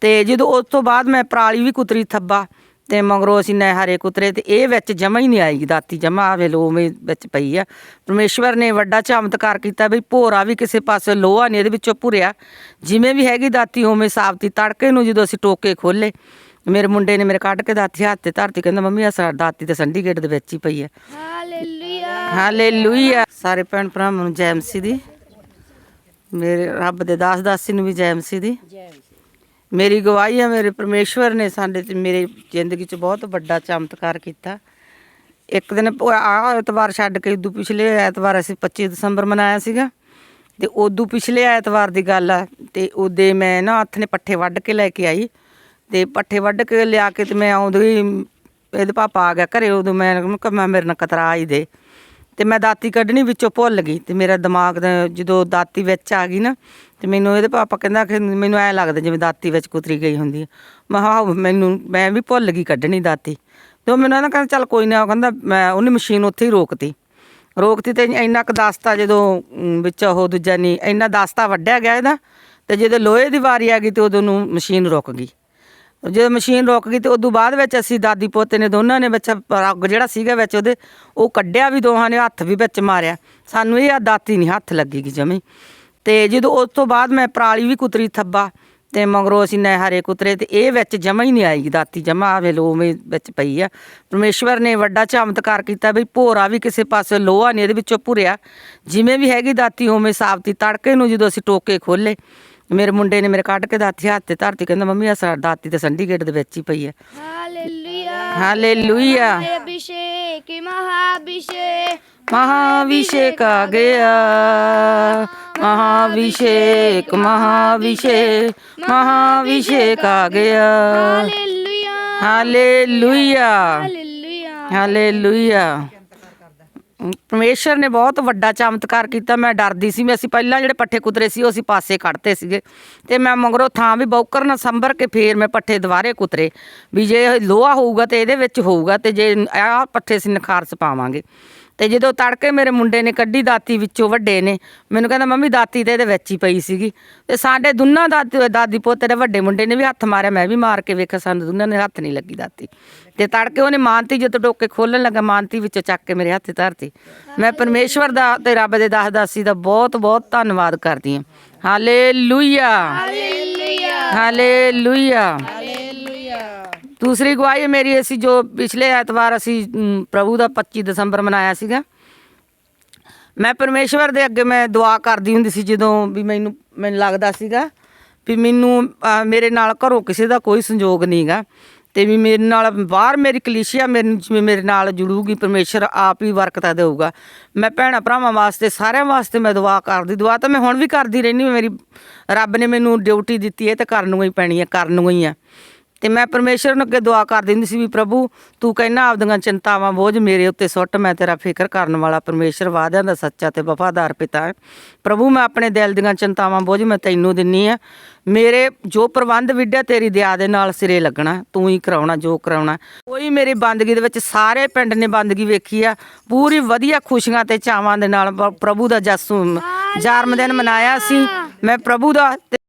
ਤੇ ਜਦੋਂ ਉਸ ਤੋਂ ਬਾਅਦ ਮੈਂ ਪਰਾਲੀ ਵੀ ਕੁਤਰੀ ਥੱਬਾ ਤੇ ਮਗਰੋਂ ਅਸੀਂ ਹਰੇ ਕੁਤਰੇ ਤੇ ਇਹ ਵਿੱਚ ਜਮਾ ਹੀ ਨਹੀਂ ਆਏਗੀ ਦਾਤੀ ਜਮਾ ਆਵੇ ਲੋਵੇਂ ਵਿੱਚ ਪਈ ਆ। ਪਰਮੇਸ਼ਵਰ ਨੇ ਵੱਡਾ ਚਮਤਕਾਰ ਕੀਤਾ ਵੀ ਭੋਰਾ ਵੀ ਕਿਸੇ ਪਾਸੇ ਲੋਹਾ ਨਹੀਂ ਇਹਦੇ ਵਿੱਚੋਂ ਭੁਰਿਆ। ਜਿਵੇਂ ਵੀ ਹੈਗੀ ਦਾਤੀ ਉਵੇਂ ਸਾਫਤੀ ਤੜਕੇ ਨੂੰ ਜਦੋਂ ਅਸੀਂ ਟੋਕੇ ਖੋਲੇ ਮੇਰੇ ਮੁੰਡੇ ਨੇ ਮੇਰੇ ਕੱਢ ਕੇ ਦਾਤੀ ਹੱਥ ਤੇ ਧਰਤੀ ਕਹਿੰਦਾ ਮੰਮੀ ਆ ਸਾ ਦਾਤੀ ਤੇ ਸੰਡੀ ਗੇਟ ਦੇ ਵਿੱਚ ਹੀ ਪਈ ਆ। ਹਾਲੇਲੂਇਆ। ਹਾਲੇਲੂਇਆ। ਸਾਰੇ ਭੈਣ ਭਰਾਵਾਂ ਨੂੰ ਜੈ ਮਸੀਹ ਦੀ। ਮੇਰੇ ਰੱਬ ਦੇ ਦਾਸ ਦਾਸੀ ਨੂੰ ਵੀ ਜੈ ਮਸੀਹ ਦੀ। ਮੇਰੀ ਗਵਾਹੀ ਹੈ ਮੇਰੇ ਪਰਮੇਸ਼ਵਰ ਨੇ ਸਾਡੇ ਤੇ ਮੇਰੀ ਜ਼ਿੰਦਗੀ 'ਚ ਬਹੁਤ ਵੱਡਾ ਚਮਤਕਾਰ ਕੀਤਾ। ਇੱਕ ਦਿਨ ਆ ਐਤਵਾਰ ਛੱਡ ਕੇ ਉਦੋਂ ਪਿਛਲੇ ਐਤਵਾਰ ਅਸੀਂ 25 ਦਸੰਬਰ ਮਨਾਇਆ ਸੀਗਾ। ਤੇ ਉਦੋਂ ਪਿਛਲੇ ਐਤਵਾਰ ਦੀ ਗੱਲ ਆ, ਤੇ ਉਹਦੇ ਮੈਂ ਨਾ ਹੱਥ ਨੇ ਪੱਠੇ ਵੱਢ ਕੇ ਲੈ ਕੇ ਆਈ। ਤੇ ਪੱਠੇ ਵੱਢ ਕੇ ਲਿਆ ਕੇ ਤੇ ਮੈਂ ਆਉਂਦੇ ਹੀ ਇਹਦੇ ਪਾਪਾ ਆ ਗਿਆ ਘਰੇ, ਉਦੋਂ ਮੈਂ ਕਿਹਾ, ਮੈਂ ਮੇਰੇ ਨਾਲ ਕਤਰਾ ਆਈ ਦੇ। ਤੇ ਮੈਂ ਦਾਤੀ ਕੱਢਣੀ ਵਿੱਚੋਂ ਭੁੱਲ ਗਈ ਤੇ ਮੇਰਾ ਦਿਮਾਗ ਦਾ ਜਦੋਂ ਦਾਤੀ ਵਿੱਚ ਆ ਗਈ ਨਾ ਤੇ ਮੈਨੂੰ ਇਹਦੇ ਪਾਪਾ ਕਹਿੰਦਾ ਕਿ ਮੈਨੂੰ ਐ ਲੱਗਦਾ ਜਿਵੇਂ ਦਾਤੀ ਵਿੱਚ ਕੁਤਰੀ ਗਈ ਹੁੰਦੀ ਹੈ ਮੈਂ ਕਿਹਾ ਆਹੋ, ਮੈਨੂੰ ਮੈਂ ਵੀ ਭੁੱਲ ਗਈ ਕੱਢਣੀ ਦਾਤੀ। ਤੇ ਉਹ ਮੈਨੂੰ ਨਾ ਕਹਿੰਦਾ ਚੱਲ ਕੋਈ ਨਾ ਉਹ ਕਹਿੰਦਾ ਮੈਂ ਉਹਨੇ ਮਸ਼ੀਨ ਉੱਥੇ ਹੀ ਰੋਕਤੀ। ਰੋਕਤੀ ਤੇ ਇੰਨਾ ਕੁ ਦਸਤਾ ਜਦੋਂ ਵਿੱਚ ਉਹ ਦੂਜਾ ਨਹੀਂ ਇੰਨਾ ਦਸਤਾ ਵੱਢਿਆ ਗਿਆ ਇਹਦਾ ਤੇ ਜਦੋਂ ਲੋਹੇ ਦੀ ਵਾਰੀ ਆ ਗਈ ਤੇ ਉਦੋਂ ਨੂੰ ਮਸ਼ੀਨ ਰੁਕ ਗਈ। ਜਦੋਂ ਮਸ਼ੀਨ ਰੁਕ ਗਈ ਤੇ ਉਦੋਂ ਬਾਅਦ ਵਿੱਚ ਅਸੀਂ ਦਾਦੀ ਪੋਤੇ ਨੇ ਦੋਨਾਂ ਨੇ ਬੱਚਾ ਰੱਗ ਜਿਹੜਾ ਸੀਗਾ ਵਿੱਚ ਉਹਦੇ, ਉਹ ਕੱਢਿਆ ਵੀ ਦੋਹਾਂ ਨੇ ਹੱਥ ਵੀ ਵਿੱਚ ਮਾਰਿਆ। ਸਾਨੂੰ ਇਹ ਆ ਦਾਤੀ ਨਹੀਂ ਹੱਥ ਲੱਗੇਗੀ ਜਮੀ। ਤੇ ਜਦੋਂ ਉਸ ਤੋਂ ਬਾਅਦ ਮੈਂ ਪਰਾਲੀ ਵੀ ਕੁਤਰੀ ਥੱਬਾ ਤੇ ਮਗਰੋਂ ਅਸੀਂ ਨਹਿ ਹਰੇ ਕੁਤਰੇ ਤੇ ਇਹ ਵਿੱਚ ਜਮਾ ਹੀ ਨਹੀਂ ਆਏਗੀ ਦਾਤੀ ਜਮਾ ਆਵੇ, ਲੋਵੇਂ ਵਿੱਚ ਪਈ ਆ। ਪਰਮੇਸ਼ਵਰ ਨੇ ਵੱਡਾ ਚਮਤਕਾਰ ਕੀਤਾ ਵੀ ਭੋਰਾ ਵੀ ਕਿਸੇ ਪਾਸੇ ਲੋਹਾ ਨਹੀਂ, ਇਹਦੇ ਵਿੱਚੋਂ ਭੁਰਿਆ। ਜਿਵੇਂ ਵੀ ਹੈਗੀ ਦਾਤੀ, ਉਵੇਂ ਸਾਫਤੀ ਤੜਕੇ ਨੂੰ ਜਦੋਂ ਅਸੀਂ ਟੋਕੇ ਖੋਲੇ ਮੇਰੇ ਮੁੰਡੇ ਨੇ ਮੇਰੇ ਕੱਢ ਕੇ ਦਾਤੀ ਹੱਥ ਤੇ ਧਰਤੀ ਕਹਿੰਦਾ ਮੰਮੀ ਆ ਦਾਤੀ ਤੇ ਸੰਡੀਗੇਟ ਦੇ ਵਿੱਚ ਹੀ ਪਈ ਹੈ ਹਾਲੇਲੂਇਆ। ਹਾਲੇਲੂਇਆ। ਅਭਿਸ਼ੇਕ ਮਹਾਭਿਸ਼ੇਕ ਮਹਾਭਿਸ਼ੇਕ ਆ ਗਿਆ। ਮਹਾਭਿਸ਼ੇਕ ਮਹਾਭਿਸ਼ੇਕ ਮਹਾਭਿਸ਼ੇਕ ਆ ਗਿਆ। ਹਾਲੇਲੂਇਆ। ਹਾਲੇਲੂਇਆ। ਹਾਲੇਲੂਇਆ। ਪਰਮੇਸ਼ਰ ਨੇ ਬਹੁਤ ਵੱਡਾ ਚਮਤਕਾਰ ਕੀਤਾ, ਮੈਂ ਡਰਦੀ ਸੀ ਮੈਂ ਅਸੀਂ ਪਹਿਲਾਂ ਜਿਹੜੇ ਪੱਠੇ ਕੁਤਰੇ ਸੀ ਉਹ ਅਸੀਂ ਪਾਸੇ ਕੱਢਤੇ ਸੀਗੇ। ਤੇ ਮੈਂ ਮਗਰੋਂ ਥਾਂ ਵੀ ਬੌਕਰ ਨਾਲ ਸੰਭਰ ਕੇ ਫੇਰ ਮੈਂ ਪੱਠੇ ਦੁਬਾਰੇ ਕੁਤਰੇ ਵੀ ਜੇ ਲੋਹਾ ਹੋਊਗਾ ਤੇ ਇਹਦੇ ਵਿੱਚ ਹੋਊਗਾ ਤੇ ਜੇ ਆਹ ਪੱਠੇ ਅਸੀਂ ਨਖਾਰਸ ਪਾਵਾਂਗੇ। ਤੇ ਜਦੋਂ ਤੜਕੇ ਮੇਰੇ ਮੁੰਡੇ ਨੇ ਕੱਢੀ ਦਾਤੀ ਵਿੱਚੋਂ ਵੱਡੇ ਨੇ ਮੈਨੂੰ ਕਹਿੰਦਾ ਮੰਮੀ ਦਾਤੀ ਤੇ ਇਹਦੇ ਵਿੱਚ ਹੀ ਪਈ ਸੀਗੀ। ਤੇ ਸਾਡੇ ਦੋਨਾਂ ਦਾਦੀ ਦਾਦੀ ਪੋਤੇ ਦੇ ਵੱਡੇ ਮੁੰਡੇ ਨੇ ਵੀ ਹੱਥ ਮਾਰਿਆ ਮੈਂ ਵੀ ਮਾਰ ਕੇ ਵੇਖਿਆ ਸਾਨੂੰ ਦੋਨਾਂ ਨੇ ਹੱਥ ਨਹੀਂ ਲੱਗੀ ਦਾਤੀ। ਤੇ ਤੜਕੇ ਉਹਨੇ ਮਾਨਤੀ ਜਦੋਂ ਟੋਕੇ ਖੋਲਣ ਲੱਗਾ ਮਾਨਤੀ ਵਿੱਚੋਂ ਚੱਕ ਕੇ ਮੇਰੇ ਹੱਥੇ ਧਰਤੀ। ਮੈਂ ਪਰਮੇਸ਼ਵਰ ਦਾ ਤੇ ਰੱਬ ਦੇ ਦਾਸ ਦਾਸੀ ਦਾ ਬਹੁਤ ਬਹੁਤ ਧੰਨਵਾਦ ਕਰਦੀ ਹਾਂ। ਹਾਲੇਲੂਇਆ। ਹਾਲੇਲੂਇਆ। ਹਾਲੇਲੂਇਆ। ਦੂਸਰੀ ਗਵਾਹੀ ਮੇਰੀ, ਅਸੀਂ ਜੋ ਪਿਛਲੇ ਐਤਵਾਰ ਅਸੀਂ ਪ੍ਰਭੂ ਦਾ 25 ਦਸੰਬਰ ਮਨਾਇਆ ਸੀਗਾ। ਮੈਂ ਪਰਮੇਸ਼ਵਰ ਦੇ ਅੱਗੇ ਮੈਂ ਦੁਆ ਕਰਦੀ ਹੁੰਦੀ ਸੀ ਜਦੋਂ ਵੀ ਮੈਨੂੰ ਮੈਨੂੰ ਲੱਗਦਾ ਸੀਗਾ ਵੀ ਮੈਨੂੰ ਮੇਰੇ ਨਾਲ ਘਰੋਂ ਕਿਸੇ ਦਾ ਕੋਈ ਸੰਯੋਗ ਨਹੀਂਗਾ ਤੇ ਵੀ ਮੇਰੇ ਨਾਲ ਬਾਹਰ ਮੇਰੀ ਕਲੀਸ਼ੀਆ ਮੇਰੇ ਮੇਰੇ ਨਾਲ ਜੁੜੂਗੀ ਪਰਮੇਸ਼ਰ ਆਪ ਹੀ ਵਰਕਤਾ ਦੇਊਗਾ। ਮੈਂ ਭੈਣਾ ਭਰਾਵਾਂ ਵਾਸਤੇ, ਸਾਰਿਆਂ ਵਾਸਤੇ ਮੈਂ ਦੁਆ ਕਰਦੀ, ਦੁਆ ਤਾਂ ਮੈਂ ਹੁਣ ਵੀ ਕਰਦੀ ਰਹਿੰਦੀ ਮੇਰੀ ਰੱਬ ਨੇ ਮੈਨੂੰ ਡਿਊਟੀ ਦਿੱਤੀ ਹੈ ਤੇ ਕਰਨ ਨੂੰ ਹੀ ਪੈਣੀ ਹੈ ਕਰਨ ਨੂੰ ਹੀ ਆ। ਤੇ ਮੈਂ ਪਰਮੇਸ਼ਰ ਨੂੰ ਅੱਗੇ ਦੁਆ ਕਰਦੀ ਹੁੰਦੀ ਸੀ ਵੀ ਪ੍ਰਭੂ ਤੂੰ ਕਹਿਣਾ ਆਪਦੀਆਂ ਚਿੰਤਾਵਾਂ ਬੋਝ ਮੇਰੇ ਉੱਤੇ ਸੁੱਟ ਮੈਂ ਤੇਰਾ ਫਿਕਰ ਕਰਨ ਵਾਲਾ ਪਰਮੇਸ਼ਰ ਵਾਅਦਿਆਂ ਦਾ ਸੱਚਾ ਤੇ ਵਫਾਦਾਰ ਪਿਤਾ ਹੈ। ਪ੍ਰਭੂ ਮੈਂ ਆਪਣੇ ਦਿਲ ਦੀਆਂ ਚਿੰਤਾਵਾਂ ਬੋਝ ਮੈਂ ਤੈਨੂੰ ਦਿੰਨੀ ਆ। ਮੇਰੇ ਜੋ ਪ੍ਰਬੰਧ ਵਿੱਢਿਆ ਤੇਰੀ ਦਇਆ ਦੇ ਨਾਲ ਸਿਰੇ ਲੱਗਣਾ ਤੂੰ ਹੀ ਕਰਾਉਣਾ ਜੋ ਕਰਾਉਣਾ। ਕੋਈ ਮੇਰੀ ਬੰਦਗੀ ਦੇ ਵਿੱਚ ਸਾਰੇ ਪਿੰਡ ਨੇ ਬੰਦਗੀ ਵੇਖੀ ਆ। ਪੂਰੀ ਵਧੀਆ ਖੁਸ਼ੀਆਂ ਤੇ ਚਾਵਾਂ ਦੇ ਨਾਲ ਪ੍ਰਭੂ ਦਾ ਜਸੂ ਜਨਮ ਦਿਨ ਮਨਾਇਆ ਸੀ। ਮੈਂ ਪ੍ਰਭੂ ਦਾ